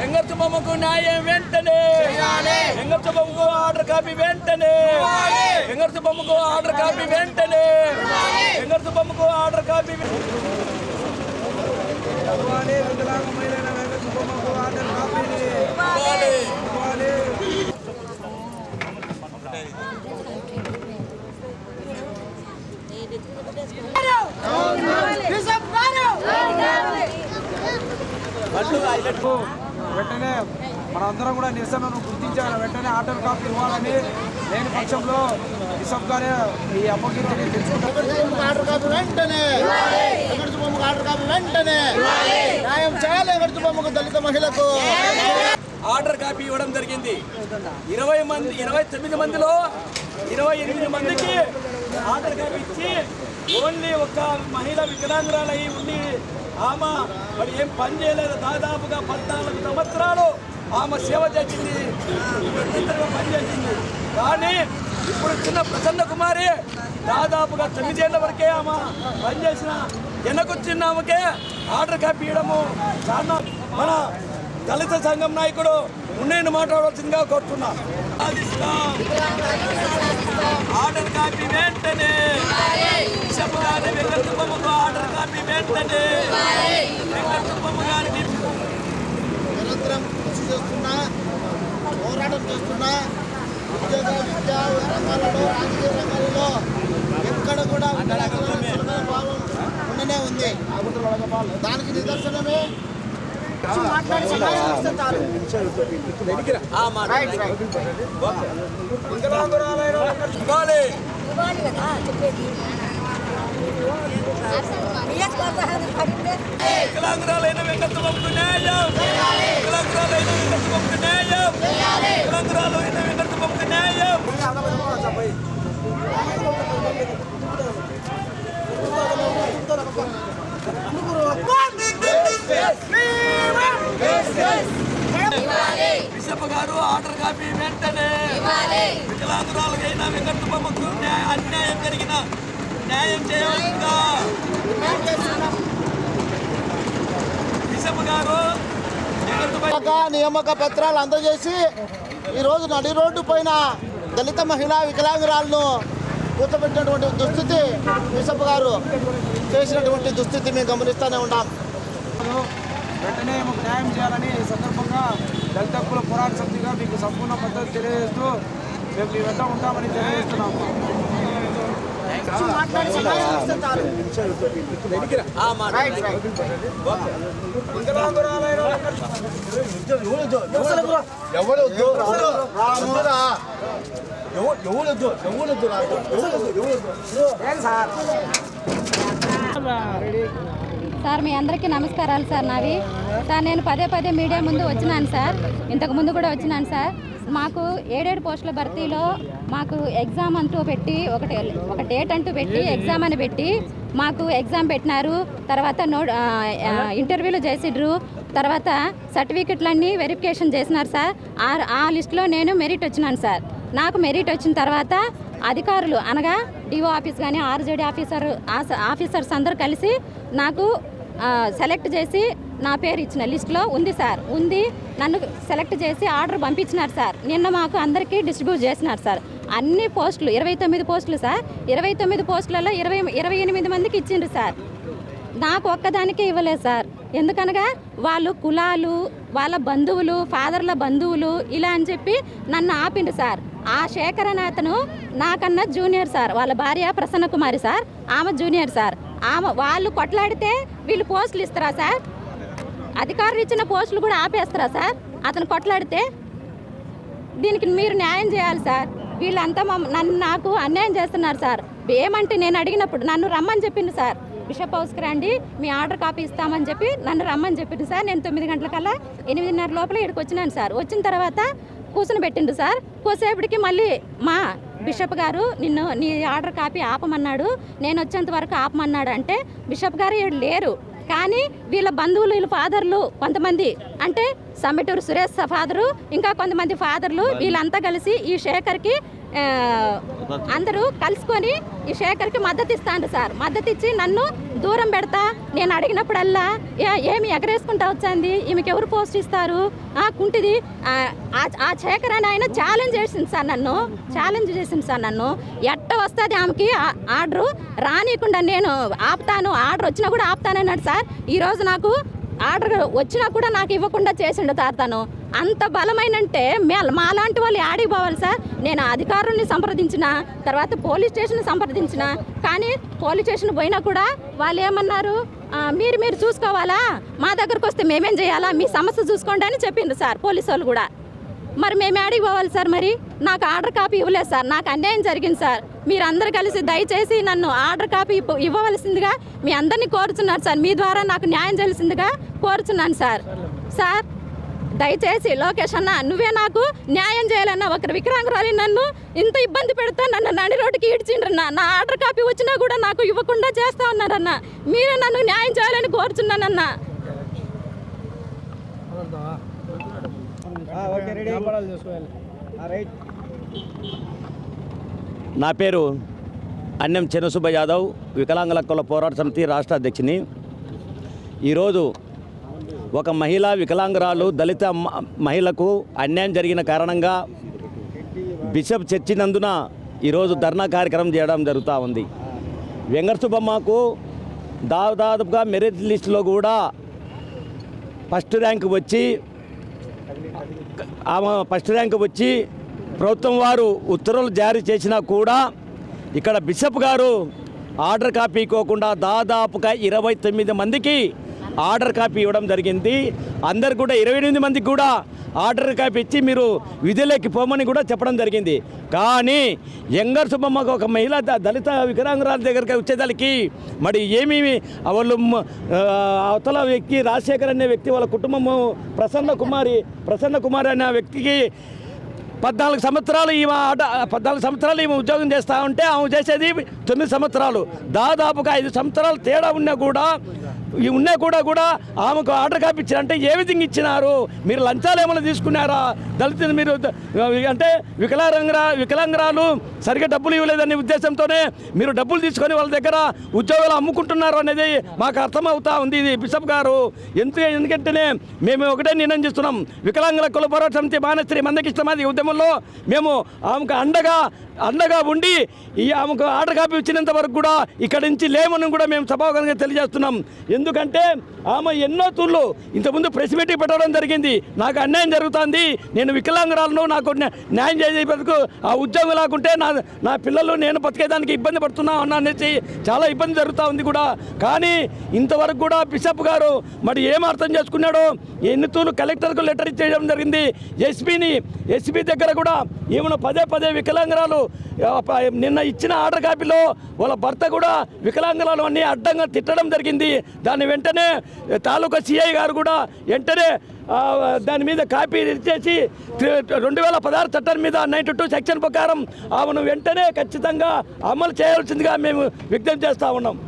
వెంగత్తు న్యాయం వెంటనే వెంగత్తు బొమ్మకు ఆర్డర్ కాపీ వెంటనే వెంగత్తు బొమ్మకు ఆర్డర్ కాపీ వెంటనే వెంగత్తు బొమ్మకు ఆర్డర్ కాపీ ఇవ్వాలి వాళ్ళందరూ కూడా నిరసనను గుర్తించారు వెంటనే ఆర్డర్ కాపీ ఇవ్వాలని లేని పక్షంలో బిషప్ గారే ఈ అప్పగింతని తెలుసుకుంటారు ఆర్డర్ కాపీ వెంటనే వెంటనే చేయాలి దళిత మహిళకు ఆర్డర్ కాపీ ఇవ్వడం జరిగింది. ఇరవై మంది ఇరవై తొమ్మిది మందిలో ఇరవై ఎనిమిది మందికి ఆర్డర్ కాపీ ఇచ్చి ఓన్లీ ఒక మహిళ వికలాంగురాలై ఉండి ఆమె మరి ఏం పని చేయలేదు. దాదాపుగా పద్నాలుగు సంవత్సరాలు ఆమె సేవ చేసింది. పనిచేసింది. కానీ ఇప్పుడు చిన్న ప్రసన్న కుమారి దాదాపుగా తొమ్మిదేళ్ళ వరకే ఆమె పనిచేసిన వెనకొచ్చిన ఆమెకే ఆర్డర్ కాపీ ఇవ్వడము చాలా మన దళిత సంఘం నాయకుడు ఉన్నేను మాట్లాడవలసిందిగా కోరుతున్నా. ఆర్డర్ కాపీ వెంటనే. ఆర్డర్ కాపీ వెంటనే. చేస్తున్నా పోరాటం చేస్తున్నా ఉద్యోగ విద్యా రంగాలలో రాజకీయ రంగాలలో ఎక్కడ కూడా భావం ఉండనే ఉంది. దానికి నిదర్శనమే ఆ వికలాంగురాలైన వెంకటప్పమ్మకు న్యాయం వికలాంగురాలైన వెంకటప్పమ్మకు న్యాయం వికలాంగురాలైన వెంకటప్పమ్మకు న్యాయం బిషప్ గారు ఆర్డర్ కాపీ వెంటనే వికలాంగురాలకైనా వెంకటప్పమ్మకు అన్యాయం జరిగిన న్యాయం చేయవలసిందా బిషప్ గారు వెంకటప్ప నియామక నియామక పత్రాలు అందజేసి ఈరోజు నడి రోడ్డు పైన దళిత మహిళా వికలాంగురాలను కూర్చోబెట్టినటువంటి దుస్థితి బిషప్ గారు చేసినటువంటి దుస్థితి మేము గమనిస్తూనే ఉన్నాం. వెంటనే మాకు న్యాయం చేయాలని ఈ సందర్భంగా దళిత కుల పోరాట సమితిగా మీకు సంపూర్ణ మద్దతు తెలియజేస్తూ మేము మీ వెంట ఉంటామని తెలియజేస్తున్నాము ఆ మాట. వికలాంగురాలైన ఎవరొద్దు రామురా ఎవరొద్దు ఎవరొద్దు సార్ మీ అందరికీ నమస్కారాలు సార్ నావి. సార్ నేను పదే పదే మీడియా ముందు వచ్చినాను సార్. ఇంతకు ముందు కూడా వచ్చినాను సార్. మాకు ఏడేడు పోస్టుల భర్తీలో మాకు ఎగ్జామ్ అంటూ పెట్టి ఒకటి ఒక డేట్ అంటూ పెట్టి ఎగ్జామ్ అని పెట్టి మాకు ఎగ్జామ్ పెట్టినారు. తర్వాత నో ఇంటర్వ్యూలు చేసిడ్రు తర్వాత సర్టిఫికెట్లన్నీ వెరిఫికేషన్ చేసినారు సార్. ఆ ఆ లిస్టులో నేను మెరిట్ వచ్చినాను సార్. నాకు మెరిట్ వచ్చిన తర్వాత అధికారులు అనగా డిఓ ఆఫీస్ కానీ ఆర్జేడీ ఆఫీసర్ ఆఫీసర్స్ అందరూ కలిసి నాకు సెలెక్ట్ చేసి నా పేరు ఇచ్చిన లిస్ట్లో ఉంది సార్. ఉంది. నన్ను సెలెక్ట్ చేసి ఆర్డర్ పంపించినారు సార్. నిన్న మాకు అందరికీ డిస్ట్రిబ్యూట్ చేసినారు సార్. అన్ని పోస్టులు ఇరవై తొమ్మిది పోస్టులు సార్. ఇరవై తొమ్మిది పోస్టులలో ఇరవై ఇరవై ఎనిమిది మందికి ఇచ్చిండ్రు సార్. నాకు ఒక్కదానికే ఇవ్వలేదు సార్. ఎందుకనగా వాళ్ళు కులాలు వాళ్ళ బంధువులు ఫాదర్ల బంధువులు ఇలా అని చెప్పి నన్ను ఆపిండు సార్. ఆ శేఖర్ అనే అతను నాకన్నా జూనియర్ సార్. వాళ్ళ భార్య ప్రసన్న కుమారి సార్. ఆమె జూనియర్ సార్. ఆమె వాళ్ళు కొట్లాడితే వీళ్ళు పోస్టులు ఇస్తారా సార్? అధికారులు ఇచ్చిన పోస్టులు కూడా ఆపేస్తారా సార్? అతను కొట్లాడితే దీనికి మీరు న్యాయం చేయాలి సార్. వీళ్ళంతా మమ్మ- నన్ను నాకు అన్యాయం చేస్తున్నారు సార్. ఏమంటే నేను అడిగినప్పుడు నన్ను రమ్మని చెప్పింది సార్. బిషప్ హౌస్కి రండి మీ ఆర్డర్ కాపీ ఇస్తామని చెప్పి నన్ను రమ్మని చెప్పింది సార్. నేను తొమ్మిది గంటలకల్లా ఎనిమిదిన్నర లోపల ఇక్కడికి వచ్చినాను సార్. వచ్చిన తర్వాత కూర్చుని పెట్టిండు సార్. కూసేపటికి మళ్ళీ మా బిషప్ గారు నిన్ను నీ ఆర్డర్ కాపీ ఆపమన్నాడు. నేను వచ్చేంత వరకు ఆపమన్నాడు అంటే బిషప్ గారు లేరు. కానీ వీళ్ళ బంధువులు వీళ్ళ ఫాదర్లు కొంతమంది అంటే సమ్మిటూరు సురేష్ ఫాదరు ఇంకా కొంతమంది ఫాదర్లు వీళ్ళంతా కలిసి ఈ శేఖర్కి అందరూ కలుసుకొని ఈ శేఖర్కి మద్దతు ఇస్తాను సార్. మద్దతు ఇచ్చి నన్ను దూరం పెడతా నేను అడిగినప్పుడల్లా ఏమి ఎగరేసుకుంటా వచ్చింది? ఈమెకి ఎవరు పోస్ట్ ఇస్తారు? కుంటిది ఆ, ఆ- శేఖర్ అని ఆయన ఛాలెంజ్ చేసింది సార్ నన్ను. ఛాలెంజ్ చేసింది సార్ నన్ను. ఎట్ట వస్తుంది ఆమెకి? ఆర్డరు రానియకుండా నేను ఆపుతాను ఆర్డర్ వచ్చినా కూడా ఆపుతానన్నాడు సార్. ఈరోజు నాకు ఆర్డర్ వచ్చినా కూడా నాకు ఇవ్వకుండా చేసిండు సార్ తను అంత బలమైనంటే మే మాలాంటి వాళ్ళు యాడికి పోవాలి సార్? నేను అధికారుల్ని సంప్రదించిన తర్వాత పోలీస్ స్టేషన్ సంప్రదించిన కానీ పోలీస్ స్టేషన్ పోయినా కూడా వాళ్ళు ఏమన్నారు? మీరు మీరు చూసుకోవాలా? మా దగ్గరకు వస్తే మేమేం చేయాలా? మీ సమస్య చూసుకోండి అని చెప్పిండ్రు సార్ పోలీసు వాళ్ళు కూడా. మరి మేము ఆడికి పోవాలి సార్ మరి. నాకు ఆర్డర్ కాపీ ఇవ్వలేదు సార్. నాకు అన్యాయం జరిగింది సార్. మీరందరూ కలిసి దయచేసి నన్ను ఆర్డర్ కాపీ ఇవ్వవలసిందిగా మీ అందరినీ కోరుచున్నారు సార్. మీ ద్వారా నాకు న్యాయం చేయాల్సిందిగా కోరుచున్నాను సార్. సార్ దయచేసి లోకేష్ అన్న నువ్వే నాకు న్యాయం చేయాలన్న ఒకరు వికరాంగురాలి నన్ను ఇంత ఇబ్బంది పెడతా నన్ను నడి రోడ్డుకి ఈడ్చిండ్రన్న నా ఆర్డర్ కాపీ వచ్చినా కూడా నాకు ఇవ్వకుండా చేస్తా ఉన్నారన్న. మీరే నన్ను న్యాయం చేయాలని కోరుచున్నానన్నా ఓకే రెడీ చేసుకోవాలి రైట్ నా పేరు అన్నం చిన్నసుబ్బ యాదవ్ వికలాంగుల కుల పోరాట సమితి రాష్ట్ర అధ్యక్షుని. ఈరోజు ఒక మహిళ వికలాంగురాలు దళిత మ- మహిళకు అన్యాయం జరిగిన కారణంగా బిషప్ చర్చినందున ఈరోజు ధర్నా కార్యక్రమం చేయడం జరుగుతూ ఉంది. వెంకట సుబ్బమ్మకు దాదాపుగా మెరిట్ లిస్టులో కూడా ఫస్ట్ ర్యాంక్ వచ్చి ఆమె ఫస్ట్ ర్యాంక్ వచ్చి ప్రభుత్వం వారు ఉత్తర్వులు జారీ చేసినా కూడా ఇక్కడ బిషప్ గారు ఆర్డర్ కాపీ ఇవ్వకుండా దాదాపుగా ఇరవై తొమ్మిది మందికి ఆర్డర్ కాపీ ఇవ్వడం జరిగింది. అందరు కూడా ఇరవై ఎనిమిది మందికి కూడా ఆర్డర్ కాపీ ఇచ్చి మీరు విధులకి పోమని కూడా చెప్పడం జరిగింది. కానీ యంగర్ సుబ్బమ్మకు ఒక మహిళ దళిత వికలాంగురాల దగ్గరికి వచ్చేదానికి మరి ఏమేమి వాళ్ళు అవతల వ్యక్తి రాజశేఖర్ అనే వ్యక్తి వాళ్ళ కుటుంబము ప్రసన్న కుమారి ప్రసన్న కుమారి అనే వ్యక్తికి పద్నాలుగు సంవత్సరాలు ఈమె ఆట పద్నాలుగు సంవత్సరాలు ఈమె ఉద్యోగం చేస్తూ ఉంటే ఆమె చేసేది తొమ్మిది సంవత్సరాలు. దాదాపుగా ఐదు సంవత్సరాలు తేడా ఉన్నా కూడా ఉన్నా కూడా కూడా ఆమెకు ఆర్డర్ కాపీ ఏ విధంగా ఇచ్చినారు? మీరు లంచాలు ఏమైనా తీసుకున్నారా? దళితులు మీరు అంటే వికలాంగరా వికలాంగరాలు సరిగ్గా డబ్బులు ఇవ్వలేదనే ఉద్దేశంతోనే మీరు డబ్బులు తీసుకొని వాళ్ళ దగ్గర ఉద్యోగాలు అమ్ముకుంటున్నారు అనేది మాకు అర్థమవుతా ఉంది ఇది బిషప్ గారు. ఎందుకు ఎందుకంటేనే మేము ఒకటే నిర్ణయం చేస్తున్నాం. వికలాంగుల కుల పోరాట సమితి మానశ్రీ మందకిష్టమాది ఉద్యమంలో మేము ఆమెకు అండగా అండగా ఉండి ఈ ఆమెకు ఆర్డర్ కాపీ ఇచ్చినంత వరకు కూడా ఇక్కడి నుంచి లేమని కూడా మేము సభాగంగా తెలియజేస్తున్నాం. ఎందుకంటే ఆమె ఎన్నో తూళ్ళు ఇంతకుముందు ప్రెస్ మీటింగ్ పెట్టడం జరిగింది. నాకు అన్యాయం జరుగుతుంది. నేను వికలాంగురాలను నాకు న్యాయం చేసే బతుకు ఆ ఉద్యోగం లేకుంటే నా నా పిల్లలు నేను బతికేదానికి ఇబ్బంది పడుతున్నా అన్న అనేసి చాలా ఇబ్బంది జరుగుతూ ఉంది కూడా. కానీ ఇంతవరకు కూడా బిషప్ గారు మరి ఏం అర్థం చేసుకున్నాడో ఎన్ని తూలు కలెక్టర్కు లెటర్ ఇచ్చేయడం జరిగింది. ఎస్పీని ఎస్పీ దగ్గర కూడా ఏమైనా పదే పదే వికలాంగురాలు నిన్న ఇచ్చిన ఆర్డర్ కాపీలో వాళ్ళ భర్త కూడా వికలాంగురాలు అన్నీ అడ్డంగా తిట్టడం జరిగింది. దాన్ని వెంటనే తాలూకా సిఐ గారు కూడా వెంటనే దాని మీద కాపీ ఇచ్చేసి రెండు వేల పదహారు చట్టం మీద నైన్టీ టూ సెక్షన్ ప్రకారం ఆమెను వెంటనే ఖచ్చితంగా అమలు చేయాల్సిందిగా మేము విజ్ఞప్తి చేస్తూ ఉన్నాం.